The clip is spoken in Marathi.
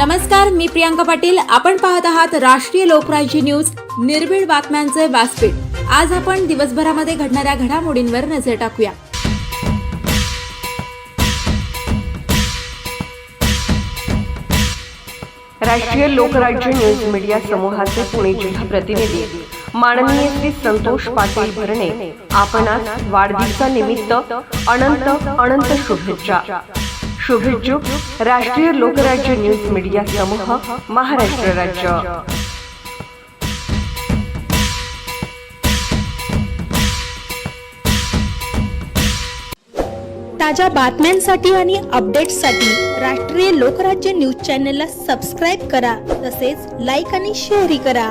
नमस्कार मी प्रियांका पाटील. आपण पाहत आहात राष्ट्रीय लोकराज्य न्यूज. निर्भीड बातम्यांचे व्यासपीठ. आज आपण दिवसभरामध्ये घडणाऱ्या घडामोडींवर नजर टाकूया. राष्ट्रीय लोकराज्य न्यूज मीडिया समूहाचे पुणे जिल्हा प्रतिनिधी माननीय श्री संतोष पाटील भरणे आपणास वाढदिवसानिमित्त अनंत अनंत शुभेच्छा. शुभेच्छुक राष्ट्रीय लोकराज्य न्यूज मीडिया समूह महाराष्ट्र राज्य. ताज्या बातम्यांसाठी आणि अपडेट्ससाठी राष्ट्रीय लोकराज्य न्यूज चॅनलला सबस्क्राईब करा तसेच लाईक आणि शेअरही करा.